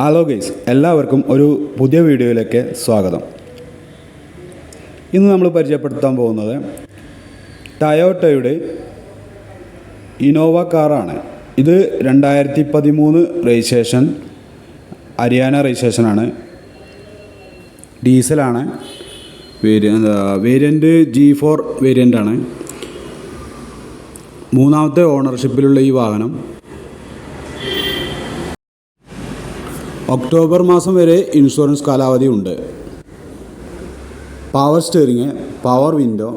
Hello guys എല്ലാവർക്കും ഒരു പുതിയ വീഡിയോയിലേക്ക് സ്വാഗതം. ഇന്ന് നമ്മൾ പരിചയപ്പെടുത്താൻ പോകുന്നത് ടയോട്ടയുടെ ഇനോവ കാറാണ്. ഇത് രണ്ടായിരത്തി പതിമൂന്ന് രജിസ്ട്രേഷൻ ഹരിയാന രജിസ്ട്രേഷനാണ് ഡീസലാണ് വേരിയ വേരിയന്റ് ജി ഫോർ വേരിയന്റാണ് മൂന്നാമത്തെ ഓണർഷിപ്പിലുള്ള ഈ വാഹനം ഒക്ടോബർ മാസം വരെ ഇൻഷുറൻസ് കാലാവധി ഉണ്ട്. Power steering power window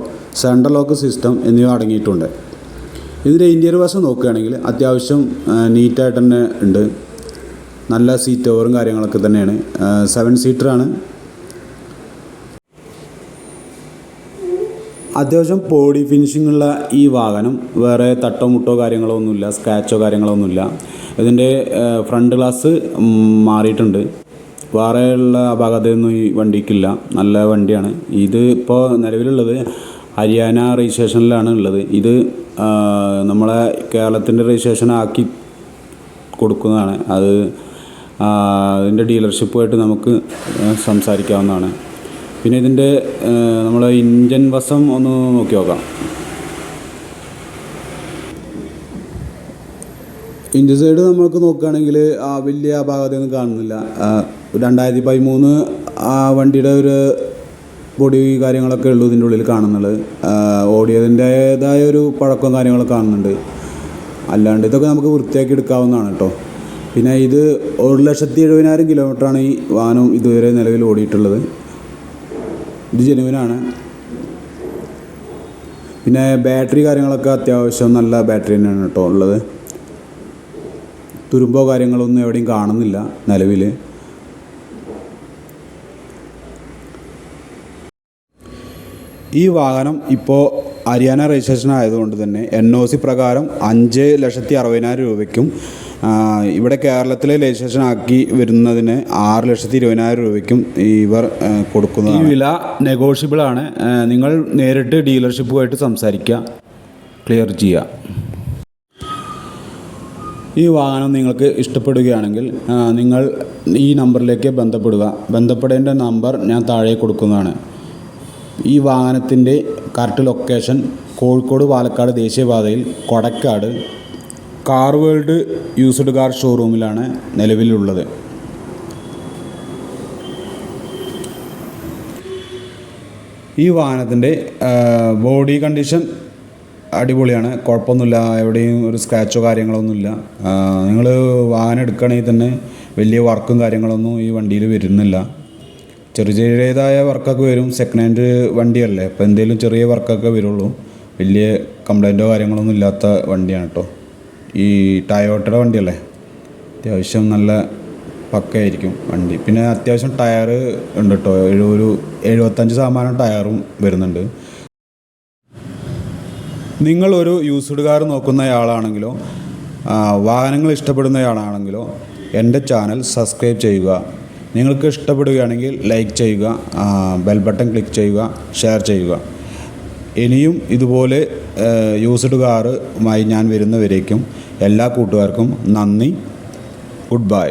central lock system എന്നിവ അടങ്ങിയിട്ടുണ്ട്. ഇതിന്റെ ഇന്റീരിയർ വശം നോക്കുകയാണെങ്കിൽ അത്യാവശ്യം നീറ്റായിട്ട് തന്നെ ഉണ്ട്. നല്ല സീറ്റ് ഓവറും കാര്യങ്ങളൊക്കെ തന്നെയാണ്. സെവൻ സീറ്ററാണ്. അത്യാവശ്യം ബോഡി ഫിനിഷിങ്ങുള്ള ഈ വാഹനം. വേറെ തട്ടോ മുട്ടോ കാര്യങ്ങളോ ഒന്നുമില്ല സ്ക്രാച്ചോ കാര്യങ്ങളോ ഒന്നുമില്ല ഇതിന്റെ ഫ്രണ്ട് ഗ്ലാസ് മാറിയിട്ടുണ്ട്. വേറെയുള്ള അപാകതയൊന്നും ഈ വണ്ടിക്കില്ല. നല്ല വണ്ടിയാണ്. ഇത് ഇപ്പോൾ നിലവിലുള്ളത് ഹരിയാന രജിസ്ട്രേഷനിലാണ് ഉള്ളത്. ഇത് നമ്മളെ കേരളത്തിന്റെ രജിസ്ട്രേഷൻ ആക്കി കൊടുക്കുന്നതാണ്. അത് അതിന്റെ ഡീലർഷിപ്പുമായിട്ട് നമുക്ക് സംസാരിക്കാവുന്നതാണ്. പിന്നെ ഇതിന്റെ നമ്മൾ ഇഞ്ചൻ വശം ഒന്ന് നോക്കി നോക്കാം. ഇഞ്ചൻ സൈഡ് നമുക്ക് നോക്കുകയാണെങ്കിൽ ആ വലിയ അപാകതയൊന്നും കാണുന്നില്ല. രണ്ടായിരത്തി പതിമൂന്ന് ആ വണ്ടിയുടെ ഒരു പൊടി കാര്യങ്ങളൊക്കെ ഉള്ളൂ ഇതിന്റെ ഉള്ളിൽ കാണുന്നുള്ളത് ഓടിയതിന്റേതായ ഒരു പഴക്കവും കാര്യങ്ങളൊക്കെ കാണുന്നുണ്ട്. അല്ലാണ്ട് ഇതൊക്കെ നമുക്ക് വൃത്തിയാക്കി എടുക്കാവുന്നതാണ് കേട്ടോ. പിന്നെ ഇത് ഒരു ലക്ഷത്തി എഴുപതിനായിരം കിലോമീറ്ററാണ് ഈ വാഹനം ഇതുവരെ നിലവിൽ ഓടിയിട്ടുള്ളത്. ഇത് ജെനുവിനാണ് പിന്നെ ബാറ്ററി കാര്യങ്ങളൊക്കെ അത്യാവശ്യം നല്ല ബാറ്ററി തന്നെയാണ് കേട്ടോ ഉള്ളത്. തുരുമ്പോ കാര്യങ്ങളൊന്നും എവിടെയും കാണുന്നില്ല നിലവിൽ ഈ വാഹനം ഇപ്പോൾ ഹരിയാന രജിസ്ട്രേഷൻ ആയതുകൊണ്ട് തന്നെ എൻ ഒ സി പ്രകാരം അഞ്ച് ലക്ഷത്തി അറുപതിനായിരം രൂപയ്ക്കും ഇവിടെ കേരളത്തിലെ രജിസ്ട്രേഷൻ ആക്കി വരുന്നതിന് ആറ് ലക്ഷത്തി ഇരുപതിനായിരം രൂപയ്ക്കും ഇവർ കൊടുക്കുന്നത് ഈ വില നെഗോഷ്യബിൾ ആണ്. നിങ്ങൾ നേരിട്ട് ഡീലർഷിപ്പുമായിട്ട് സംസാരിക്കുക. ക്ലിയർ ചെയ്യുക. ഈ വാഹനം നിങ്ങൾക്ക് ഇഷ്ടപ്പെടുകയാണെങ്കിൽ നിങ്ങൾ ഈ നമ്പറിലേക്ക് ബന്ധപ്പെടുക. ബന്ധപ്പെടേണ്ട നമ്പർ ഞാൻ താഴെ കൊടുക്കുന്നതാണ്. ഈ വാഹനത്തിന്റെ കറക്റ്റ് ലൊക്കേഷൻ കോഴിക്കോട് പാലക്കാട് ദേശീയപാതയിൽ Kodakkad car world used car ഷോറൂമിലാണ് നിലവിലുള്ളത്. ഈ വാഹനത്തിന്റെ ബോഡി കണ്ടീഷൻ അടിപൊളിയാണ്. കുഴപ്പമൊന്നുമില്ല. എവിടെയും ഒരു സ്ക്രാച്ചോ കാര്യങ്ങളൊന്നുമില്ല നിങ്ങൾ വാഹനം എടുക്കുകയാണെങ്കിൽ തന്നെ വലിയ വർക്കും കാര്യങ്ങളൊന്നും ഈ വണ്ടിയിൽ വരുന്നില്ല. ചെറിയ ചെറിയതായ വർക്കൊക്കെ വരും. സെക്കൻഡ് ഹാൻഡ് വണ്ടിയല്ലേ. അപ്പോൾ എന്തെങ്കിലും ചെറിയ വർക്കൊക്കെ വരുള്ളൂ. വലിയ കംപ്ലൈന്റോ കാര്യങ്ങളൊന്നും ഇല്ലാത്ത വണ്ടിയാണ് കേട്ടോ. ഈ ടയോട്ടയുടെ വണ്ടിയല്ലേ? അത്യാവശ്യം നല്ല പക്കയായിരിക്കും വണ്ടി. പിന്നെ അത്യാവശ്യം ടയർ ഉണ്ട് കേട്ടോ ഒരു എഴുപത്തഞ്ച് ശതമാനം ടയറും വരുന്നുണ്ട്. നിങ്ങളൊരു യൂസ്ഡ് കാർ നോക്കുന്നയാളാണെങ്കിലോ വാഹനങ്ങൾ ഇഷ്ടപ്പെടുന്നയാളാണെങ്കിലോ എന്റെ ചാനൽ സബ്സ്ക്രൈബ് ചെയ്യുക. നിങ്ങൾക്ക് ഇഷ്ടപ്പെടുകയാണെങ്കിൽ ലൈക്ക് ചെയ്യുക ബെൽ ബട്ടൺ ക്ലിക്ക് ചെയ്യുക ഷെയർ ചെയ്യുക. ഇനിയും ഇതുപോലെ യൂസ്ഡ് കാറുമായി ഞാൻ വരുന്നവരേക്കും എല്ലാ കൂട്ടുകാർക്കും നന്ദി. Good bye.